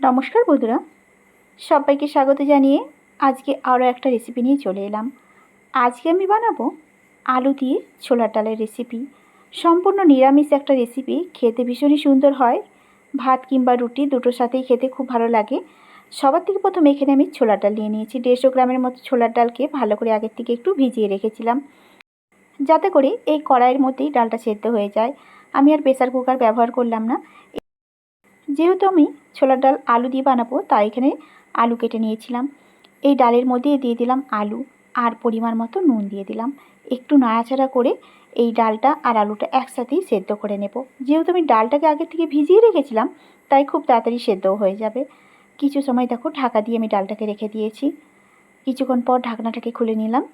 নমস্কার বন্ধুরা, সবাইকে স্বাগত জানিয়ে আজকে আরও একটা রেসিপি নিয়ে চলে এলাম। আজকে আমি বানাবো আলু দিয়ে ছোলার ডালের রেসিপি সম্পূর্ণ নিরামিষ একটা রেসিপি খেতে ভীষণই সুন্দর হয়। ভাত কিংবা রুটি দুটোর সাথেই খেতে খুব ভালো লাগে। সবার থেকে প্রথমে এখানে আমি ছোলার ডাল নিয়ে নিয়েছি। দেড়শো গ্রামের মতো ছোলার ডালকে ভালো করে আগের থেকে একটু ভিজিয়ে রেখেছিলাম। যাতে করে এই কড়াইয়ের মধ্যেই ডালটা সেদ্ধ হয়ে যায়। আমি আর প্রেসার কুকার ব্যবহার করলাম না। যেহেতু আমি ছোলার ডাল আলু দিয়ে বানাবো, তাই এখানে আলু কেটে নিয়েছিলাম। এই ডালের মধ্যে দিয়ে দিলাম আলু আর পরিমাণ মতো নুন দিয়ে দিলাম। একটু নাড়াচাড়া করে এই ডালটা আর আলুটা একসাথেই সেদ্ধ করে নেব। যেহেতু আমি ডালটাকে আগে থেকে ভিজিয়ে রেখেছিলাম, তাই খুব তাড়াতাড়ি সেদ্ধও হয়ে যাবে। কিছু সময় দেখো, ঢাকা দিয়ে আমি ডালটাকে রেখে দিয়েছি। কিছুক্ষণ পর ঢাকনাটাকে খুলে নিলাম।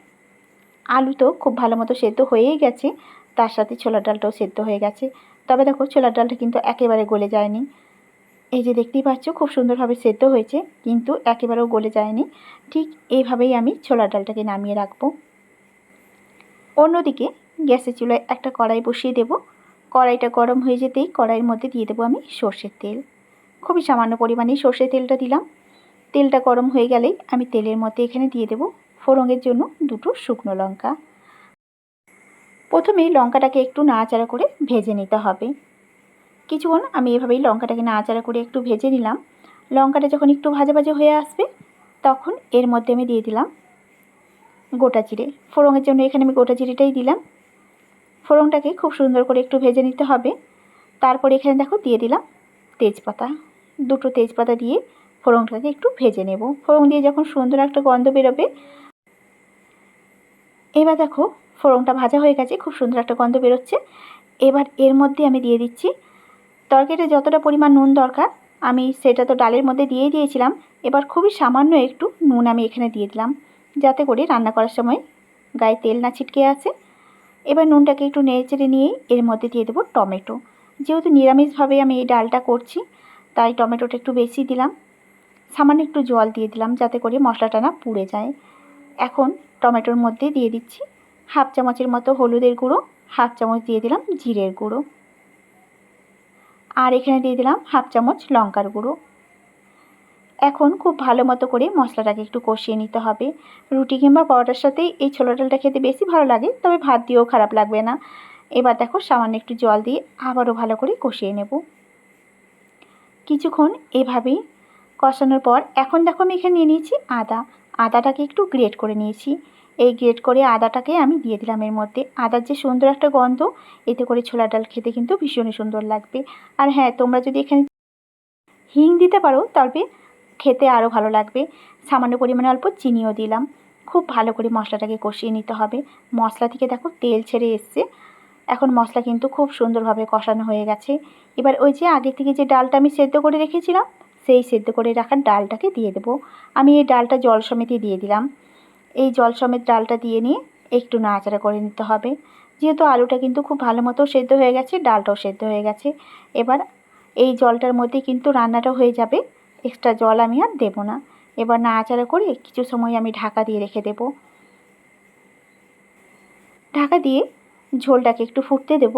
আলু তো খুব ভালো মতো সেদ্ধ হয়েই গেছে, তার সাথে ছোলার ডালটাও সেদ্ধ হয়ে গেছে। তবে দেখো, ছোলার ডালটা কিন্তু একেবারে গলে যায়নি। এই যে দেখতেই পাচ্ছ, খুব সুন্দরভাবে সেদ্ধ হয়েছে, কিন্তু একেবারেও গলে যায়নি। ঠিক এইভাবেই আমি ছোলার ডালটাকে নামিয়ে রাখব। অন্যদিকে গ্যাসের চুলায় একটা কড়াই বসিয়ে দেব। কড়াইটা গরম হয়ে যেতেই কড়াইয়ের মধ্যে দিয়ে দেবো আমি সর্ষের তেল। খুবই সামান্য পরিমাণে সর্ষের তেলটা দিলাম। তেলটা গরম হয়ে গেলেই আমি তেলের মধ্যে এখানে দিয়ে দেবো ফোড়ঙের জন্য দুটো শুকনো লঙ্কা। প্রথমেই লঙ্কাটাকে একটু নাড়াচাড়া করে ভেজে নিতে হবে। কিছুক্ষণ আমি এভাবেই লঙ্কাটাকে নাড়াচাড়া করে একটু ভেজে নিলাম। লঙ্কাটা যখন একটু ভাজা ভাজা হয়ে আসবে, তখন এর মধ্যে আমি দিয়ে দিলাম গোটা জিরে। ফোড়নের জন্য এখানে আমি গোটা জিরেটাই দিলাম। ফোড়নটাকে খুব সুন্দর করে একটু ভেজে নিতে হবে। তারপর এখানে দেখো দিয়ে দিলাম তেজপাতা। দুটো তেজপাতা দিয়ে ফোড়নটাকে একটু ভেজে নেব। ফোড়ন দিয়ে যখন সুন্দর একটা গন্ধ বেরোবে, এবার দেখো ফোড়নটা ভাজা হয়ে গেছে, খুব সুন্দর একটা গন্ধ বেরোচ্ছে। এবার এর মধ্যে আমি দিয়ে দিচ্ছি তরকারিতে যতটা পরিমাণ নুন দরকার, আমি সেটা তো ডালের মধ্যে দিয়েই দিয়েছিলাম। এবার খুবই সামান্য একটু নুন আমি এখানে দিয়ে দিলাম, যাতে করে রান্না করার সময় গায়ে তেল না ছিটকে আসে। এবার নুনটাকে একটু নেড়ে চেড়ে নিয়েই এর মধ্যে দিয়ে দেবো টমেটো। যেহেতু নিরামিষভাবে আমি এই ডালটা করছি, তাই টমেটোটা একটু বেশি দিলাম। সামান্য একটু জল দিয়ে দিলাম যাতে করে মশলাটা না পুড়ে যায়। এখন টমেটোর মধ্যে দিয়ে দিচ্ছি হাফ চামচের মতো হলুদের গুঁড়ো, হাফ চামচ দিয়ে দিলাম জিরের গুঁড়ো। আর এখানে দিয়ে দিলাম হাফ চামচ লঙ্কার গুঁড়ো। এখন খুব ভালো মতো করে মশলাটাকে একটু কষিয়ে নিতে হবে। রুটি কিংবা পরোটার সাথেই এই ছোলা ডালটা খেতে বেশি ভালো লাগে, তবে ভাত দিয়েও খারাপ লাগবে না। এবার দেখো সামান্য একটু জল দিয়ে আবারও ভালো করে কষিয়ে নেব। কিছুক্ষণ এভাবেই কষানোর পর এখন দেখো আমি এখানে নিয়ে নিয়েছি আদা। আদাটাকে একটু গ্রেট করে নিয়েছি। এই গ্রেট করে আদাটাকে আমি দিয়ে দিলাম এর মধ্যে। আদার যে সুন্দর একটা গন্ধ, এতে করে ছোলা ডাল খেতে কিন্তু ভীষণই সুন্দর লাগবে। আর হ্যাঁ তোমরা যদি এখানে হিং দিতে পারো, তবে খেতে আরও ভালো লাগবে। সামান্য পরিমাণে অল্প চিনিও দিলাম। খুব ভালো করে মশলাটাকে কষিয়ে নিতে হবে। মশলা থেকে দেখো তেল ছেড়ে এসছে। এখন মশলা কিন্তু খুব সুন্দরভাবে কষানো হয়ে গেছে। এবার ওই যে আগে থেকে যে ডালটা আমি সেদ্ধ করে রেখেছিলাম, সেই সেদ্ধ করে রাখার ডালটাকে দিয়ে দেবো। আমি এই ডালটা জল সমেতই দিয়ে দিলাম। এই জল সমেত ডালটা দিয়ে নিয়ে একটু নাড়াচাড়া করে নিতে হবে। যেহেতু আলুটা কিন্তু খুব ভালো মতো সেদ্ধ হয়ে গেছে, ডালটাও সেদ্ধ হয়ে গেছে। এবার এই জলটার মধ্যে কিন্তু রান্নাটা হয়ে যাবে। এক্সট্রা জল আমি আর দেবো না। এবার নাড়াচাড়া করে কিছু সময় আমি ঢাকা দিয়ে রেখে দেব। ঢাকা দিয়ে ঝোলটাকে একটু ফুটতে দেব।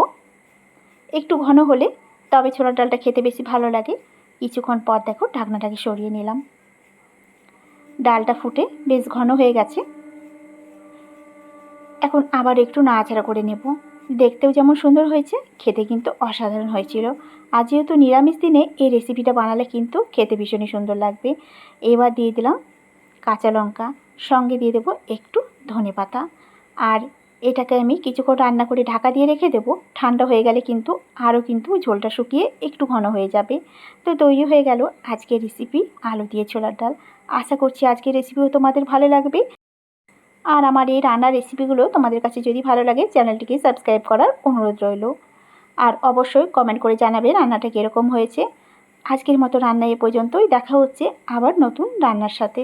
একটু ঘন হলে তবে ছোলার ডালটা খেতে বেশি ভালো লাগে। কিছুক্ষণ পর দেখো ঢাকনাটাকে সরিয়ে নিলাম। ডালটা ফুটে বেশ ঘন হয়ে গেছে। এখন আবার একটু নাড়াচাড়া করে নেব। দেখতেও যেমন সুন্দর হয়েছে, খেতে কিন্তু অসাধারণ হয়েছিল। আর যেহেতু নিরামিষ দিনে এই রেসিপিটা বানালে কিন্তু খেতে ভীষণই সুন্দর লাগবে। এবার দিয়ে দিলাম কাঁচা লঙ্কা, সঙ্গে দিয়ে দেবো একটু ধনে পাতা। আর এটাকে আমি কিছুক্ষণ রান্না করে ঢাকা দিয়ে রেখে দেবো। ঠান্ডা হয়ে গেলে কিন্তু আরও কিন্তু ঝোলটা শুকিয়ে একটু ঘন হয়ে যাবে। তো তৈরি হয়ে গেল আজকের রেসিপি আলু দিয়ে ছোলার ডাল। আশা করছি আজকের রেসিপিও তোমাদের ভালো লাগবে। আর আমার এই রান্নার রেসিপিগুলো তোমাদের কাছে যদি ভালো লাগে, চ্যানেলটিকে সাবস্ক্রাইব করার অনুরোধ রইল। আর অবশ্যই কমেন্ট করে জানাবে রান্নাটা কীরকম হয়েছে। আজকের মতো রান্না এ পর্যন্তই। দেখা হচ্ছে আবার নতুন রান্নার সাথে।